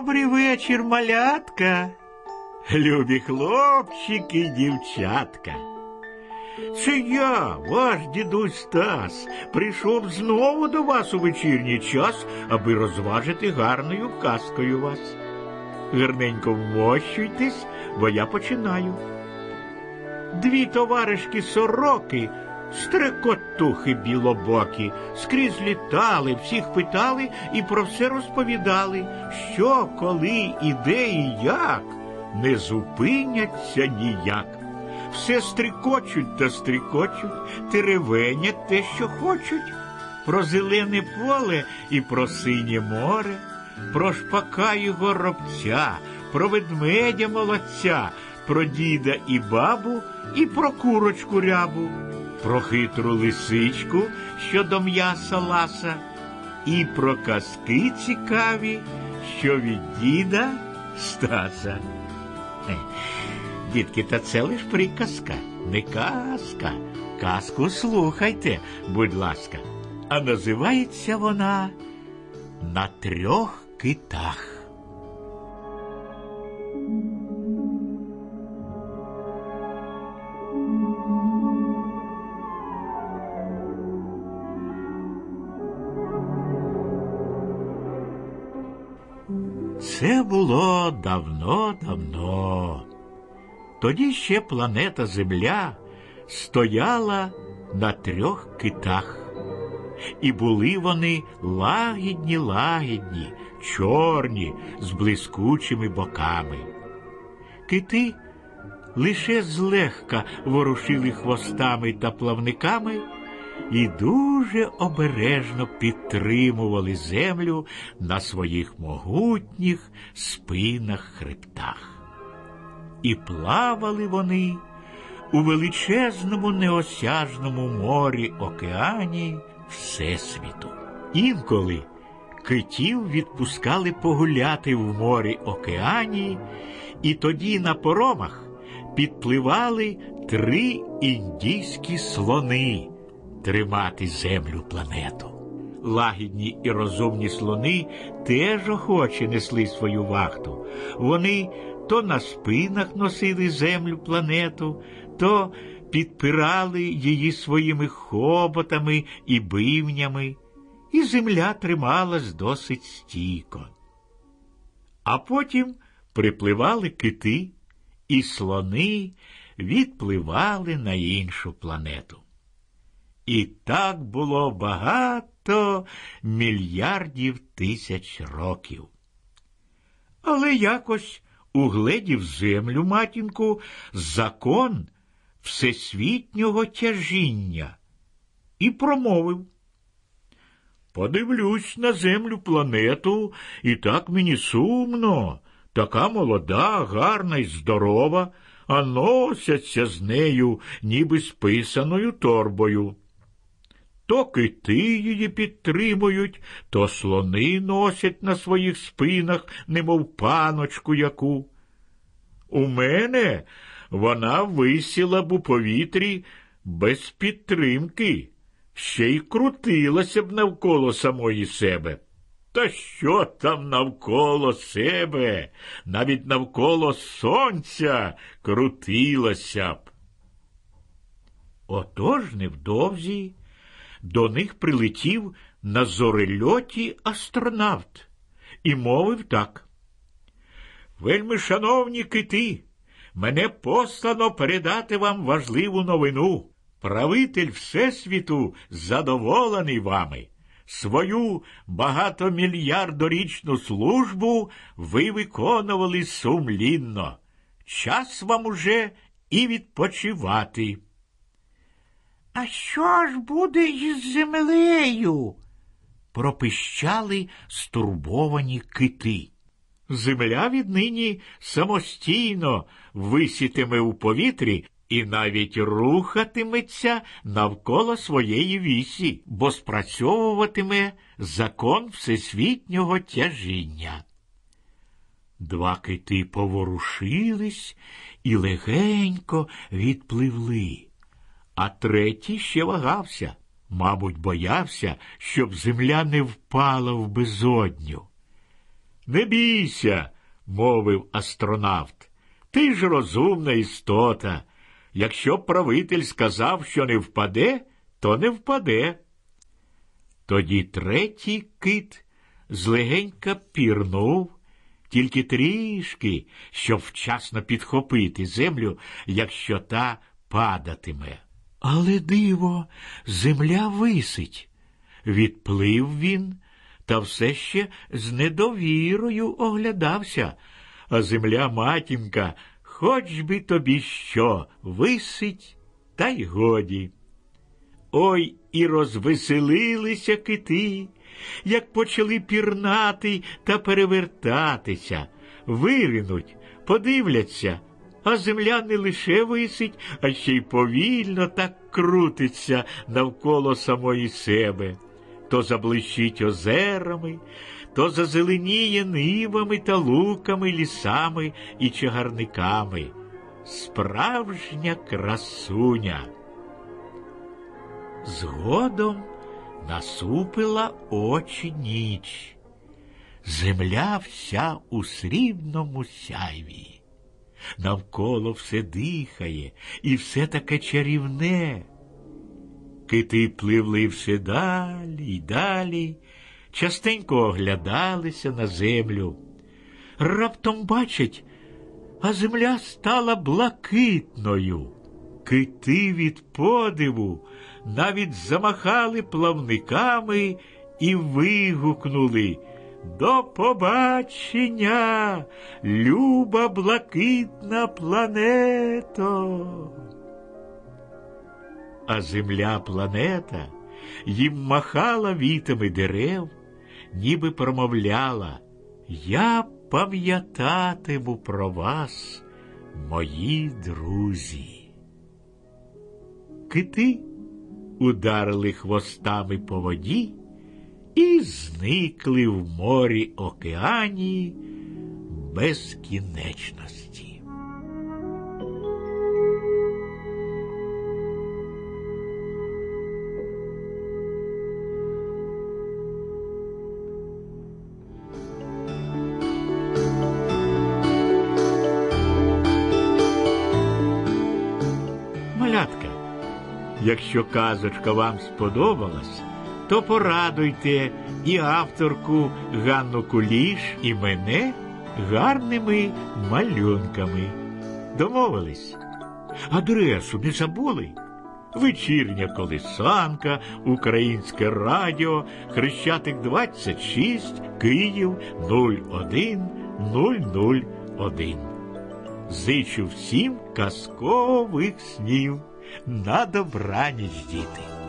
Добрий вечір, малятка, любі хлопчики дівчатка. Це я, ваш дідусь Стас, прийшов знову до вас у вечірній час, аби розважити гарною казкою вас. Гарненько вмощуйтесь, бо я починаю. Дві товаришки сороки, стрекотухи білобокі, скрізь літали, всіх питали і про все розповідали, що, коли, і де, і як, не зупиняться ніяк. Все стрикочуть та стрикочуть, теревенять те, що хочуть, про зелене поле і про синє море, про шпака і горобця, про ведмедя молодця, про діда і бабу, і про курочку рябу, про хитру лисичку, що до м'яса ласа, і про казки цікаві, що від діда Стаса. Дітки, та це лиш приказка, не казка. Казку слухайте, будь ласка. А називається вона на трьох китах. Це було давно-давно. Тоді ще планета Земля стояла на трьох китах. І були вони лагідні, лагідні, чорні, з блискучими боками. Кити лише злегка ворушили хвостами та плавниками і дуже обережно підтримували землю на своїх могутніх спинах хребтах. І плавали вони у величезному неосяжному морі океані Всесвіту. Інколи китів відпускали погуляти в морі океані, і тоді на поромах підпливали три індійські слони тримати землю планету. Лагідні і розумні слони теж охоче несли свою вахту. Вони то на спинах носили землю планету, то підпирали її своїми хоботами і бивнями, і земля трималась досить стійко. А потім припливали кити, і слони відпливали на іншу планету. І так було багато мільярдів тисяч років. Але якось угледів землю матінку закон всесвітнього тяжіння і промовив. Подивлюсь на землю планету, і так мені сумно, така молода, гарна і здорова, а носяться з нею, ніби з писаною торбою. То кити її підтримують, то слони носять на своїх спинах, немов паночку яку. У мене вона висіла б у повітрі без підтримки, ще й крутилася б навколо самої себе. Та що там навколо себе, навіть навколо сонця крутилася б. Отож невдовзі до них прилетів на зорельоті астронавт і мовив так. Вельми, шановні кити, мене послано передати вам важливу новину. Правитель Всесвіту задоволений вами. Свою багатомільярдорічну службу ви виконували сумлінно. Час вам уже і відпочивати. А що ж буде із землею? пропищали стурбовані кити. Земля віднині самостійно висітиме у повітрі і навіть рухатиметься навколо своєї вісі, бо спрацьовуватиме закон всесвітнього тяжіння. Два кити поворушились і легенько відпливли, а третій ще вагався, мабуть, боявся, щоб земля не впала в безодню. Не бійся, мовив астронавт. Ти ж розумна істота. Якщо правитель сказав, що не впаде, то не впаде. Тоді третій кит злегенька пірнув, тільки трішки, щоб вчасно підхопити землю, якщо та падатиме. Але диво, земля висить. Відплив він та все ще з недовірою оглядався, а земля матінка, хоч би тобі що, висить, та й годі. Ой і розвеселилися кити, як почали пірнати та перевертатися, виринуть, подивляться, а земля не лише висить, а ще й повільно так крутиться навколо самої себе, то заблищить озерами, то зазеленіє нивами та луками, лісами і чагарниками. Справжня красуня. Згодом насупила очі ніч. Земля вся у срібному сяйві. Навколо все дихає і все таке чарівне. Кити пливли все далі й далі, частенько оглядалися на землю. Раптом бачать, а земля стала блакитною. Кити від подиву навіть замахали плавниками і вигукнули До побачення, люба блакитна плането. А земля планета їм махала вітами дерев, ніби промовляла Я пам'ятатиму про вас, мої друзі. Кити ударили хвостами по воді і зникли в морі океані безкінечності. Малятка, якщо казочка вам сподобалась, то порадуйте і авторку Ганну Куліш, і мене гарними малюнками. Домовились? Адресу не забули? Вечірня колисанка, Українське радіо, Хрещатик 26, Київ 01001. Зичу всім казкових снів. На добраніч, діти.